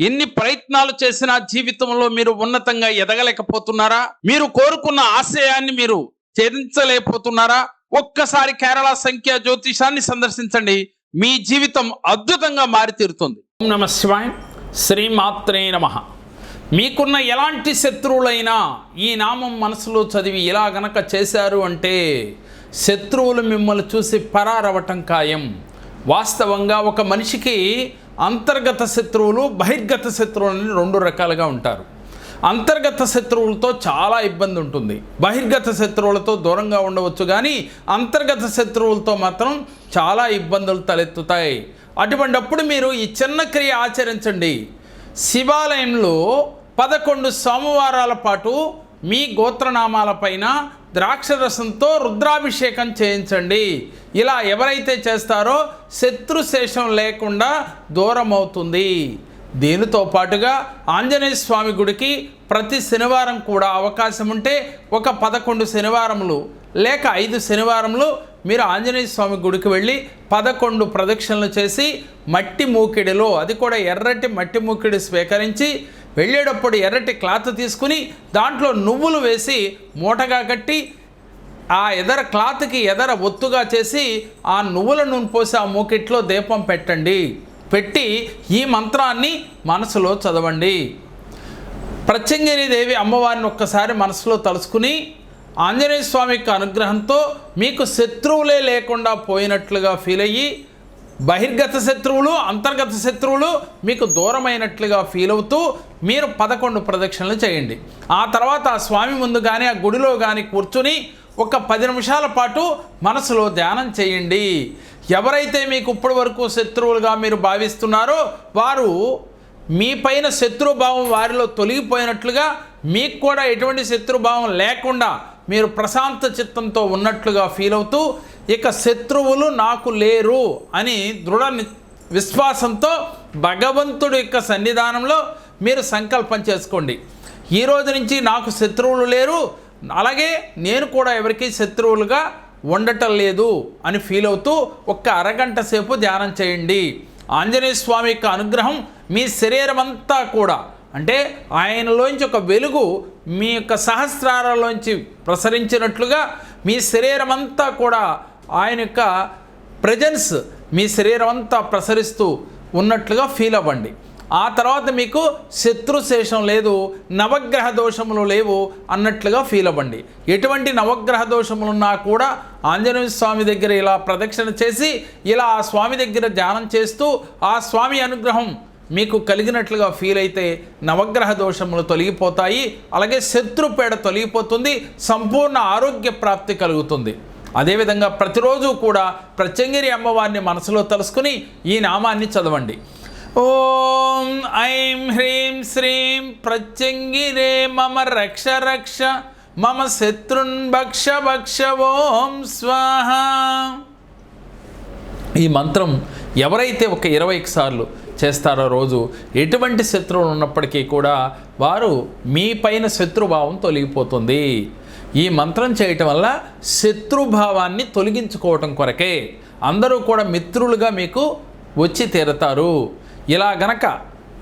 ఎన్ని ప్రయత్నాలు చేసినా జీవితంలో మీరు ఉన్నతంగా ఎదగలేకపోతున్నారా? మీరు కోరుకున్న ఆశయాన్ని మీరు ఛేదించలేకపోతున్నారా? ఒక్కసారి కేరళ సంఖ్య జ్యోతిషాన్ని సందర్శించండి. మీ జీవితం అద్భుతంగా మారితీరుతుంది. ఓం నమ శివాయ. శ్రీమాత్రే నమ. మీకున్న ఎలాంటి శత్రువులైనా ఈ నామం మనసులో చదివి ఇలా గనక చేశారు అంటే శత్రువులు మిమ్మల్ని చూసి పరారవటం ఖాయం. వాస్తవంగా ఒక మనిషికి అంతర్గత శత్రువులు బహిర్గత శత్రువులని రెండు రకాలుగా ఉంటారు. అంతర్గత శత్రువులతో చాలా ఇబ్బంది ఉంటుంది. బహిర్గత శత్రువులతో దూరంగా ఉండవచ్చు కానీ అంతర్గత శత్రువులతో మాత్రం చాలా ఇబ్బందులు తలెత్తుతాయి. అటువంటప్పుడు మీరు ఈ చిన్న క్రియ ఆచరించండి. శివాలయంలో పదకొండు సోమవారాల పాటు మీ గోత్రనామాలపైన ద్రాక్షరసంతో రుద్రాభిషేకం చేయించండి. ఇలా ఎవరైతే చేస్తారో శత్రుశేషం లేకుండా దూరం అవుతుంది దీనితో పాటుగా ఆంజనేయ స్వామి గుడికి ప్రతి శనివారం కూడా అవకాశం ఉంటే ఒక పదకొండు శనివారములు లేక ఐదు శనివారములు మీరు ఆంజనేయ స్వామి గుడికి వెళ్ళి పదకొండు ప్రదక్షిణలు చేసి మట్టి మూకిడిలో అది కూడా ఎర్రటి మట్టి మూకిడి స్వీకరించి వెళ్ళేటప్పుడు ఎర్రటి క్లాత్ తీసుకుని దాంట్లో నువ్వులు వేసి మూటగా కట్టి ఆ ఎదర క్లాత్కి ఎదర ఒత్తుగా చేసి ఆ నువ్వుల నూనె పోసి ఆ మూకిట్లో దీపం పెట్టండి. పెట్టి ఈ మంత్రాన్ని మనసులో చదవండి. దేవి అమ్మవారిని ఒక్కసారి మనసులో తలుసుకుని ఆంజనేయ స్వామి యొక్క అనుగ్రహంతో మీకు శత్రువులే లేకుండా పోయినట్లుగా ఫీల్ అయ్యి బహిర్గత శత్రువులు అంతర్గత శత్రువులు మీకు దూరమైనట్లుగా ఫీల్ అవుతూ మీరు పదకొండు ప్రదక్షిణలు చేయండి. ఆ తర్వాత ఆ స్వామి ముందు కానీ ఆ గుడిలో కానీ కూర్చుని ఒక పది నిమిషాల పాటు మనసులో ధ్యానం చేయండి. ఎవరైతే మీకు ఇప్పటి వరకు శత్రువులుగా మీరు భావిస్తున్నారో వారు మీ పైన శత్రుభావం వారిలో తొలగిపోయినట్లుగా మీకు కూడా ఎటువంటి శత్రుభావం లేకుండా మీరు ప్రశాంత చిత్తంతో ఉన్నట్లుగా ఫీల్ అవుతూ ఇక శత్రువులు నాకు లేరు అని దృఢ విశ్వాసంతో భగవంతుడి యొక్క సన్నిధానంలో మీరు సంకల్పం చేసుకోండి. ఈ రోజు నుంచి నాకు శత్రువులు లేరు అలాగే నేను కూడా ఎవరికి శత్రువులుగా ఉండటం లేదు అని ఫీల్ అవుతూ ఒక్క అరగంట సేపు ధ్యానం చేయండి. ఆంజనేయ స్వామి యొక్క అనుగ్రహం మీ శరీరం అంతా కూడా అంటే ఆయనలోంచి ఒక వెలుగు మీ యొక్క సహస్రాలలోంచి ప్రసరించినట్లుగా మీ శరీరం అంతా కూడా ఆయన యొక్క ప్రజెన్స్ మీ శరీరం అంతా ప్రసరిస్తూ ఉన్నట్లుగా ఫీల్ అవ్వండి. ఆ తర్వాత మీకు శత్రుశేషం లేదు నవగ్రహ దోషములు లేవు అన్నట్లుగా ఫీల్ అవ్వండి. ఎటువంటి నవగ్రహ దోషములున్నా కూడా ఆంజనేయ స్వామి దగ్గర ఇలా ప్రదక్షిణ చేసి ఇలా ఆ స్వామి దగ్గర ధ్యానం చేస్తూ ఆ స్వామి అనుగ్రహం మీకు కలిగినట్లుగా ఫీల్ అయితే నవగ్రహ దోషములు తొలగిపోతాయి అలాగే శత్రుపేడ తొలగిపోతుంది సంపూర్ణ ఆరోగ్య ప్రాప్తి కలుగుతుంది. అదేవిధంగా ప్రతిరోజు కూడా ప్రత్యంగిరి అమ్మవారిని మనసులో తలుసుకుని ఈ నామాన్ని చదవండి. ఓం ఐం హ్రీం శ్రీం ప్రత్యంగిరే మమ రక్ష రక్ష మమ శత్రున్ భక్ష భక్ష ఓం స్వాహ. ఈ మంత్రం ఎవరైతే ఒక ఇరవై సార్లు చేస్తారో రోజు ఎటువంటి శత్రువులు ఉన్నప్పటికీ కూడా వారు మీ పైన శత్రుభావం తొలగిపోతుంది. ఈ మంత్రం చేయటం వల్ల శత్రుభావాన్ని తొలగించుకోవటం కొరకే. అందరూ కూడా మిత్రులుగా మీకు వచ్చి తీరతారు. ఇలా గనక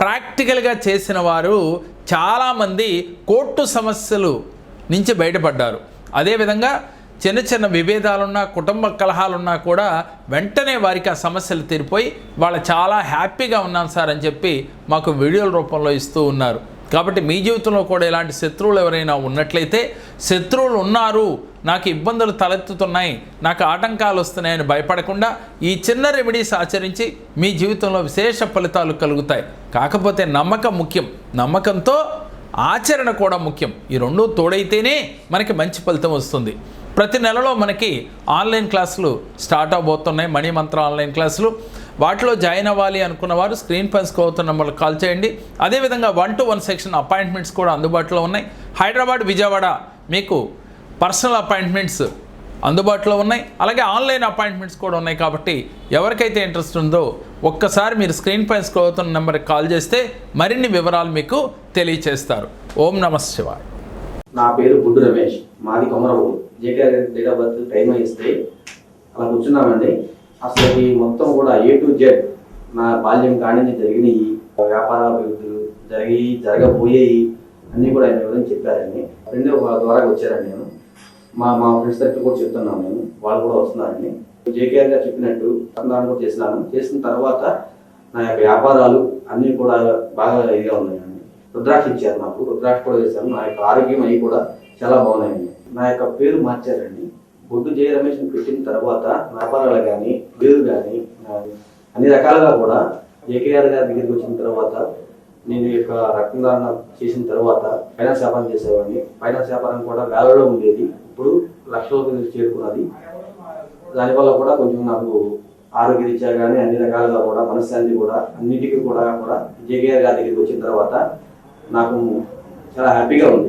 ప్రాక్టికల్గా చేసిన వారు చాలామంది కోర్టు సమస్యలు నుంచి బయటపడ్డారు. అదేవిధంగా చిన్న చిన్న విభేదాలున్నా కుటుంబ కలహాలున్నా కూడా వెంటనే వారికి ఆ సమస్యలు తీరిపోయి వాళ్ళు చాలా హ్యాపీగా ఉన్నాం సార్ అని చెప్పి మాకు వీడియోల రూపంలో ఇస్తూ ఉన్నారు. కాబట్టి మీ జీవితంలో కూడా ఇలాంటి శత్రువులు ఎవరైనా ఉన్నట్లయితే శత్రువులు ఉన్నారు నాకు ఇబ్బందులు తలెత్తుతున్నాయి నాకు ఆటంకాలు వస్తున్నాయని భయపడకుండా ఈ చిన్న రెమెడీస్ ఆచరించి మీ జీవితంలో విశేష ఫలితాలు కలుగుతాయి. కాకపోతే నమ్మకం ముఖ్యం. నమ్మకంతో ఆచరణ కూడా ముఖ్యం. ఈ రెండు తోడైతేనే మనకి మంచి ఫలితం వస్తుంది. ప్రతి నెలలో మనకి ఆన్లైన్ క్లాసులు స్టార్ట్ అవబోతున్నాయి. మణి మంత్ర ఆన్లైన్ క్లాసులు. వాటిలో జాయిన్ అవ్వాలి అనుకున్న వారు స్క్రీన్ పైన అవుతున్న నెంబర్కి కాల్ చేయండి. అదేవిధంగా one two one section appointments కూడా అందుబాటులో ఉన్నాయి. హైదరాబాద్ విజయవాడ మీకు పర్సనల్ అపాయింట్మెంట్స్ అందుబాటులో ఉన్నాయి. అలాగే ఆన్లైన్ అపాయింట్మెంట్స్ కూడా ఉన్నాయి కాబట్టి ఎవరికైతే ఇంట్రెస్ట్ ఉందో ఒక్కసారి మీరు స్క్రీన్ పై స్క్రోల్ అవుతున్న నెంబర్కి కాల్ చేస్తే మరిన్ని వివరాలు మీకు తెలియచేస్తారు. ఓం నమ శివాయ. నా పేరు గుడ్డు రమేష్. మాది కొమరవు JK date of birth time ఇస్తే అలా కూర్చున్నామండి. అసలు ఈ మొత్తం కూడా ఏ టు జెడ్ నా బాల్యం కాడి నుంచి జరిగినాయి వ్యాపార అభివృద్ధులు జరిగి జరగబోయేవి అన్నీ కూడా ఆయన వివరించి చెప్పారండి. ఫ్రెండ్ ద్వారా వచ్చారండి నేను. మా మా ఫ్రెండ్స్ దగ్గర కూడా చెప్తున్నాను నేను. వాళ్ళు కూడా వస్తున్నారండి. జేకేఆర్ గారు చెప్పినట్టు రక్తదానం కూడా చేసినాను. చేసిన తర్వాత నా యొక్క వ్యాపారాలు అన్నీ కూడా బాగా ఇదిగా ఉన్నాయండి. రుద్రాక్ష ఇచ్చారు నాకు రుద్రాక్ష కూడా చేశాను నా యొక్క ఆరోగ్యం అవి కూడా చాలా బాగున్నాయండి. నా యొక్క పేరు మార్చారండి. ఒడ్డు జయ రమేష్ పెట్టిన తర్వాత వ్యాపారాలు కానీ పేరు కానీ అన్ని రకాలుగా కూడా జేకేఆర్ గారి దగ్గరికి వచ్చిన తర్వాత నేను యొక్క రక్తదాన చేసిన తర్వాత ఫైనాన్స్ వ్యాపారం చేసేవాడిని. ఫైనాన్స్ వ్యాపారం కూడా వేలలో ఉండేది. ఇప్పుడు లక్షలకు చేరుకున్నది. దానివల్ల కూడా కొంచెం నాకు ఆరోగ్య రీత్యా కానీ అన్ని రకాలుగా కూడా మనశ్శాంతి కూడా అన్నిటికీ కూడా కూడా జేకేఆర్ గారి దగ్గరికి వచ్చిన తర్వాత నాకు చాలా హ్యాపీగా ఉంది.